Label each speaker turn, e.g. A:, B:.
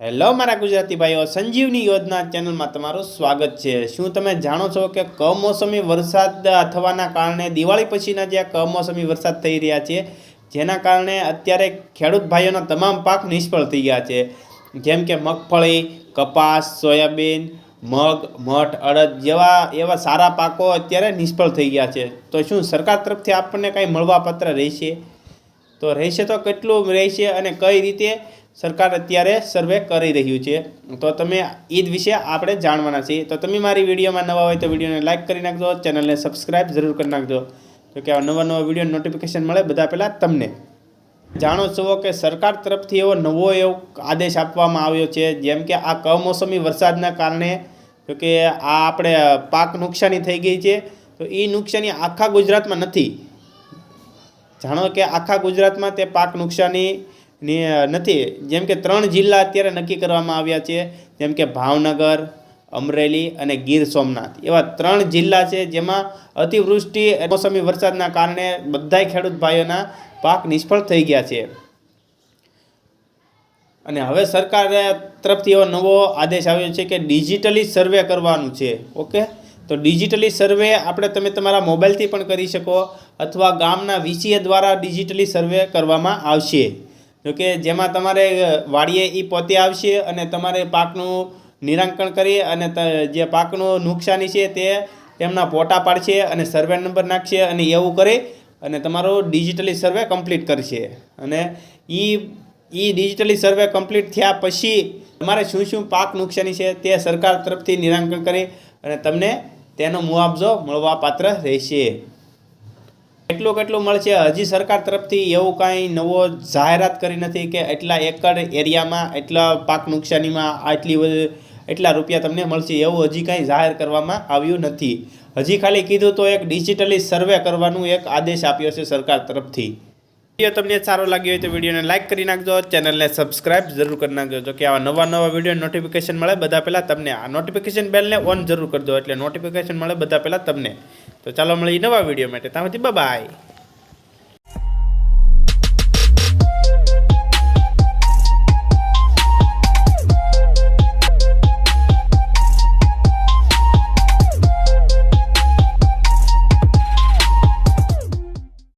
A: Hello મારા ગુજરાતી ભાઈઓ. સંજીવની યોજના ચેનલમાં તમારું સ્વાગત છે. શું તમે જાણો છો કે કમોસમી વરસાદ થવાના કારણે દિવાળી પછીના જે કમોસમી વરસાદ થઈ રહ્યા છે, જેના કારણે અત્યારે ખેડૂત ભાઈઓના તમામ પાક નિષ્ફળ થઈ ગયા છે. જેમ કે મગફળી, કપાસ, સોયાબીન, મગ, મઠ, અડદ જેવા, એવા સારા પાકો અત્યારે નિષ્ફળ થઈ ગયા છે. તો શું સરકાર તરફથી આપણને કંઈ મળવાપાત્ર રહેશે? તો રહેશે તો કેટલું રહેશે અને કઈ રીતે? સરકાર અત્યારે સર્વે કરી રહ્યું છે. તો તમે ઈદ વિશે આપણે જાણવાના છીએ. તો તમે મારી વિડીયોમાં નવા હોય તો વિડીયોને લાઇક કરી નાખજો. ચેનલને સબસ્ક્રાઇબ જરૂર કરી નાખજો. તો કે નવા નવા વીડિયો નોટિફિકેશન મળે બધા પહેલાં તમને. જાણો છો કે સરકાર તરફથી એવો નવો એવો આદેશ આપવામાં આવ્યો છે. જેમ કે આ કમોસમી વરસાદના કારણે તો કે આ આપણે પાક નુકસાની થઈ ગઈ છે. તો એ નુકસાની આખા ગુજરાતમાં નથી. જાણો કે આખા ગુજરાતમાં તે પાક નુકસાની ની નથી. જેમ કે ત્રણ જિલ્લા અત્યારે નક્કી કરવામાં આવ્યા છે. જેમ કે ભાવનગર, અમરેલી અને ગીર સોમનાથ. એવા ત્રણ જિલ્લા છે જેમાં અતિવૃષ્ટિ મોસમી વરસાદના કારણે બધાય ખેડૂત ભાઈઓના પાક નિષ્ફળ થઈ ગયા છે. અને હવે સરકાર તરફથી એવો નવો આદેશ આવ્યો છે કે ડિજિટલી સર્વે કરવાનું છે. ઓકે? તો ડિજિટલી સર્વે આપણે તમે તમારા મોબાઈલથી પણ કરી શકો અથવા ગામના વીસીએ દ્વારા ડિજિટલી સર્વે કરવામાં આવશે. જોકે જેમાં તમારે વાડીએ એ પોતે આવશે અને તમારે પાકનું નિરાંકણ કરી અને જે પાકનું નુકસાની છે તે એમના ફોટા પાડશે અને સર્વે નંબર નાખશે અને એવું કરી અને તમારો ડિજિટલી સર્વે કમ્પ્લીટ કરશે. અને એ એ ડિજિટલી સર્વે કમ્પ્લીટ થયા પછી તમારે શું શું પાક નુકસાની છે તે સરકાર તરફથી નિરાંકન કરી અને તમને તેનો મુઆવજો મળવા પાત્ર રહેશે. કેટલું કેટલું મળશે? હજી સરકાર તરફથી એવું કાંઈ નવો જાહેરાત કરી નથી કે એટલા એકર એરિયામાં, એટલા પાક નુકસાનીમાં આટલી એટલા રૂપિયા તમને મળશે એવું હજી કાંઈ જાહેર કરવામાં આવ્યું નથી. હજી ખાલી કીધું તો એક ડિજિટલી સર્વે કરવાનું એક આદેશ આપ્યો છે સરકાર તરફથી. વીડિયો તમને સારો લાગ્યો હોય તો વિડીયોને લાઇક કરી નાખજો. ચેનલને સબસ્ક્રાઇબ જરૂર કરી નાખજો. જો કે આવા નવા નવા વીડિયો નોટિફિકેશન મળે, બધા પહેલાં તમને આ નોટિફિકેશન બેલને ઓન જરૂર કરજો. એટલે નોટિફિકેશન મળે, બધા પહેલાં તમને. તો ચાલો મળીએ નવા વીડિયો માટે. ત્યાંથી બાય